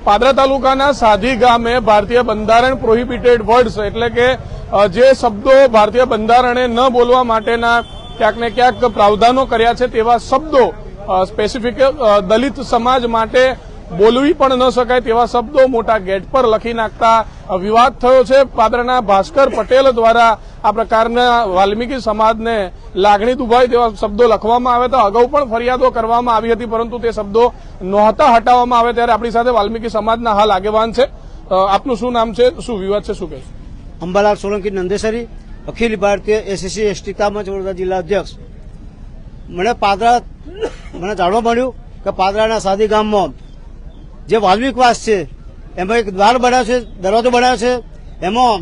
પાદરા તાલુકાના સાધી ગામે ભારતીય બંધારણ પ્રોહિબિટેડ વર્ડ્સ એટલે કે જે શબ્દો ભારતીય બંધારણે ન બોલવા માટેના ક્યાંક ને ક્યાંક પ્રાવધાનો કર્યા છે તેવા શબ્દો સ્પેસિફિક દલિત સમાજ માટે બોલવી પણ ન શકાય તેવા શબ્દો મોટા ગેટ પર લખી નાખતા વિવાદ થયો છે. પાદરના ભાસ્કર પટેલ દ્વારા આ પ્રકારના વાલ્મીકી સમાજને લાગણી દુભાય તેવા શબ્દો લખવામાં આવ્યા હતા. અગાઉ પણ ફરિયાદો કરવામાં આવી હતી, પરંતુ તે શબ્દો નહોતા હટાવવામાં આવે ત્યારે આપણી સાથે વાલ્મીકી સમાજના હાલ આગેવાન છે. આપનું શું નામ છે? શું વિવાદ છે? શું કહેશો અંબાલાલ સોલંકી, નંદેસરી, અખિલ ભારતીય એસએસસી એસટી કામચ વડોદરા જિલ્લા અધ્યક્ષ. મને પાદરા, મને જાણવા મળ્યું કે પાદરાના સાદી ગામમાં જે વાલ્મિકવાસ છે, એમાં એક દ્વાર બનાવ્યો છે, દરવાજો બનાવ્યો છે, એમાં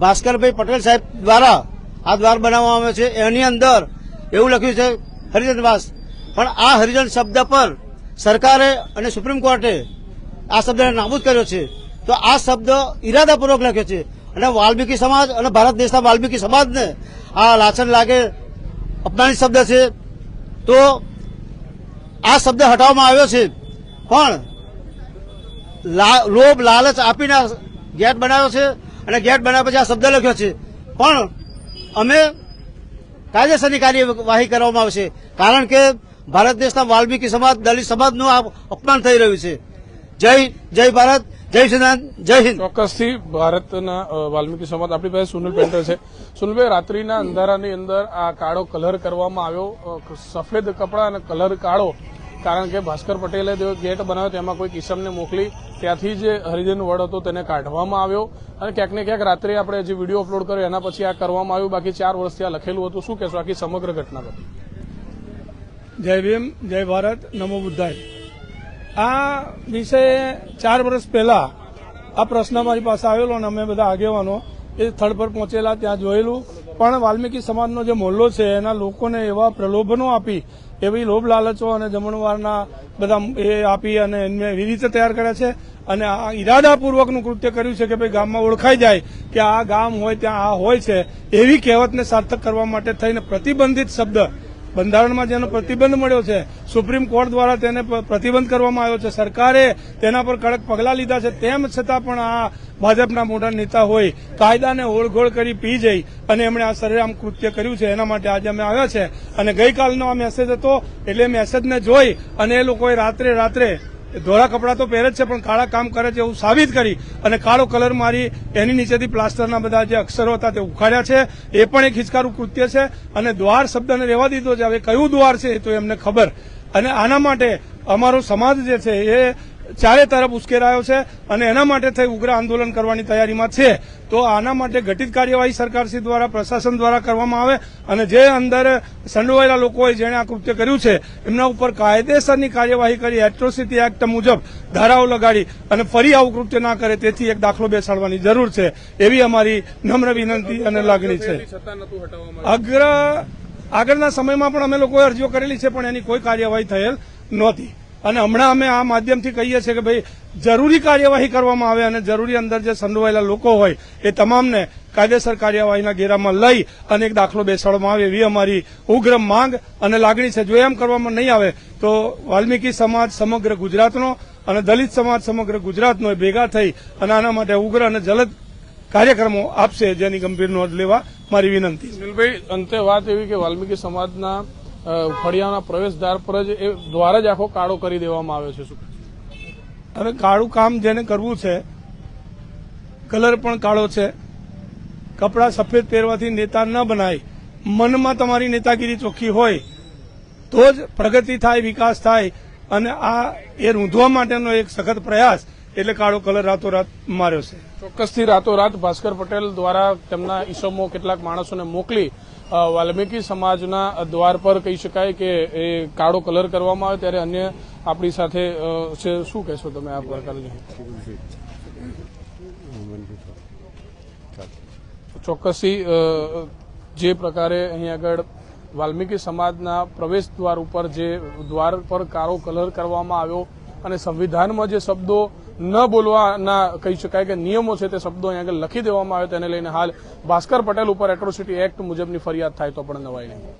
ભાસ્કરભાઈ પટેલ સાહેબ દ્વારા આ દ્વાર બનાવવામાં આવ્યો છે. એની અંદર એવું લખ્યું છે હરિજનવાસ પણ આ હરિજન શબ્દ પર સરકારે અને સુપ્રીમ કોર્ટે આ શબ્દને નાબૂદ કર્યો છે. તો આ શબ્દ ઇરાદાપૂર્વક લખ્યો છે. અને વાલ્મીકી સમાજ અને ભારત દેશના વાલ્મીકી સમાજને આ લાછન લાગે અપમાનિત શબ્દ છે. તો આ શબ્દ હટાવવામાં આવ્યો છે. પણ લોભ, લાલચ આપીને ગેટ બનાવ્યો છે અને ગેટ બનાવ્યા પછી આ શબ્દ લખ્યો છે. પણ અમે કાયદેસરની કાર્યવાહી કરવામાં આવશે. કારણ કે ભારત દેશના વાલ્મીકી સમાજ, દલિત સમાજનું આ અપમાન થઈ રહ્યું છે. જય જય ભારત, જય શ્રીનાથ જય હિન્દ. ચોક્કસથી ભારતના વાલ્મીકી સમાજ આપણી પાસે સુનિલ પેન્ટર છે. સુનિલભાઈ, રાત્રિના અંધારાની અંદર આ કાળો કલર કરવામાં આવ્યો. સફેદ કપડા અને કલર કાળો. કારણ કે ભાસ્કર પટેલે જે ગેટ બનાવ્યો તેમાં કોઈ કિસમને મોકલી ત્યાંથી જે હરિજન વડ હતો તેને કાઢવામાં આવ્યો અને ક્યાંક ને ક્યાંક રાત્રે આપણે જે વીડિયો અપલોડ કર્યો, એના પછી આ કરવામાં આવ્યું. બાકી ચાર વર્ષથી આ લખેલું હતું. શું કહેશો? આખી સમગ્ર ઘટના પર જય ભીમ, જય ભારત, નમો બુદ્ધાય. આ વિષય ચાર વર્ષ પહેલા આ પ્રશ્ન મારી પાસે આવેલો અને અમે બધા આગેવાનો એ સ્થળ પર પહોંચેલા, ત્યાં જોયેલું. પણ વાલ્મીકી સમાજનો જે મોહલ્લો છે, એના લોકોને એવા પ્રલોભનો આપી, એવી લોભ લાલચો અને જમણવારના બધા એ આપી અને એમને રીતે તૈયાર કર્યા છે. અને આ ઈરાદાપૂર્વકનું કૃત્ય કર્યું છે કે ભાઈ ગામમાં ઓળખાઈ જાય કે આ ગામ હોય ત્યાં આ હોય છે, એવી કહેવતને સાર્થક કરવા માટે થઈને પ્રતિબંધિત શબ્દ બંધારણમાં જેનો પ્રતિબંધ મળ્યો છે, સુપ્રીમ કોર્ટ દ્વારા તેને પ્રતિબંધ કરવામાં આવ્યો છે. સરકારે તેના પર કડક પગલાં લીધા છે. તેમ છતાં પણ આ ભાજપના મોટા નેતા હોય, કાયદાને ઓળઘોળ કરી પી જઈ અને એમણે આ સરેરામ કૃત્ય કર્યું છે. એના માટે આજે અમે આવ્યા છે. અને ગઈકાલનો આ મેસેજ હતો, એટલે મેસેજને જોઈ અને એ લોકોએ રાત્રે રાત્રે ધોળા કપડાં તો પહેરે જ છે, પણ કાળા કામ કરે છે એવું સાબિત કરી અને કાળો કલર મારી એની નીચેથી પ્લાસ્ટરના બધા જે અક્ષરો હતા તે ઉખાડ્યા છે. એ પણ એક હિચકારું કૃત્ય છે અને દ્વાર શબ્દને રહેવા દીધો છે. હવે કયું દ્વાર છે એ તો એમને ખબર. અને આના માટે અમારો સમાજ જે છે એ ચારે તરફ ઉશ્કેરાયો છે અને એના માટે થઈ ઉગ્ર આંદોલન કરવાની તૈયારીમાં છે. તો આના માટે ઘટિત કાર્યવાહી સરકારશ્રી દ્વારા, પ્રશાસન દ્વારા કરવામાં આવે અને જે અંદર સંડોવાયેલા લોકોએ જેણે આ કૃત્ય કર્યું છે, એમના ઉપર કાયદેસરની કાર્યવાહી કરી, એટ્રોસિટી એક્ટ મુજબ ધારાઓ લગાડી અને ફરી આવું કૃત્ય ના કરે તેથી એક દાખલો બેસાડવાની જરૂર છે, એવી અમારી નમ્ર વિનંતી અને લાગણી છે. અગ્ર, આગળના સમયમાં પણ અમે લોકોએ અરજીઓ કરેલી છે, પણ એની કોઈ કાર્યવાહી થયેલ નહોતી. અને હમણાં અમે આ માધ્યમથી કહીએ છીએ કે ભાઈ, જરૂરી કાર્યવાહી કરવામાં આવે અને જરૂરી અંદર જે સંડોવાયેલા લોકો હોય, એ તમામને કાયદેસર કાર્યવાહીના ઘેરામાં લઈ અને એક દાખલો બેસાડવામાં આવે એવી અમારી ઉગ્ર માંગ અને લાગણી છે જો એમ કરવામાં નહીં આવે, તો વાલ્મીકી સમાજ સમગ્ર ગુજરાતનો અને દલિત સમાજ સમગ્ર ગુજરાતનો ભેગા થઈ અને આના માટે ઉગ્ર અને જલદ કાર્યક્રમો આપશે જેની ગંભીર નોંધ લેવા મારી વિનંતી. અંતે વાત એવી કે વાલ્મીકી સમાજના ફળિયાના પ્રવેશદ્વાર પર જ એ દ્વારા જ આખો કાળો કરી દેવામાં આવ્યો છે શું હવે કાળું કામ જેને કરવું છે કલર પણ કાળો છે કપડાં સફેદ પહેરવાથી નેતા ન બનાય મનમાં તમારી નેતાગીરી ચોખ્ખી હોય તો જ પ્રગતિ થાય વિકાસ થાય અને આ એ રૂંધવા માટેનો એક સખત પ્રયાસ એટલે કાળો કલર રાતોરાત માર્યો છે. ચોક્કસથી રાતોરાત ભાસ્કર પટેલ દ્વારા તેમના ઈસમો કેટલાક માણસોને મોકલી વાલ્મીકી સમાજના દ્વાર પર કહી શકાય કે એ કાળો કલર કરવામાં આવે ત્યારે અન્ય આપણી સાથે શું કહેશો તમે આ પ્રકારની? ચોક્કસથી જે પ્રકારે અહીં આગળ વાલ્મીકી સમાજના પ્રવેશ દ્વાર ઉપર જે દ્વાર પર કાળો કલર કરવામાં આવ્યો અને સંવિધાનમાં જે શબ્દો ન બોલવાના કહી શકાય કે નિયમો છે તે શબ્દો અહીં આગળ લખી દેવામાં આવે તેને લઈને હાલ ભાસ્કર પટેલ ઉપર એટ્રોસિટી એક્ટ મુજબની ફરિયાદ થાય તો પણ નવાઈ નહીં.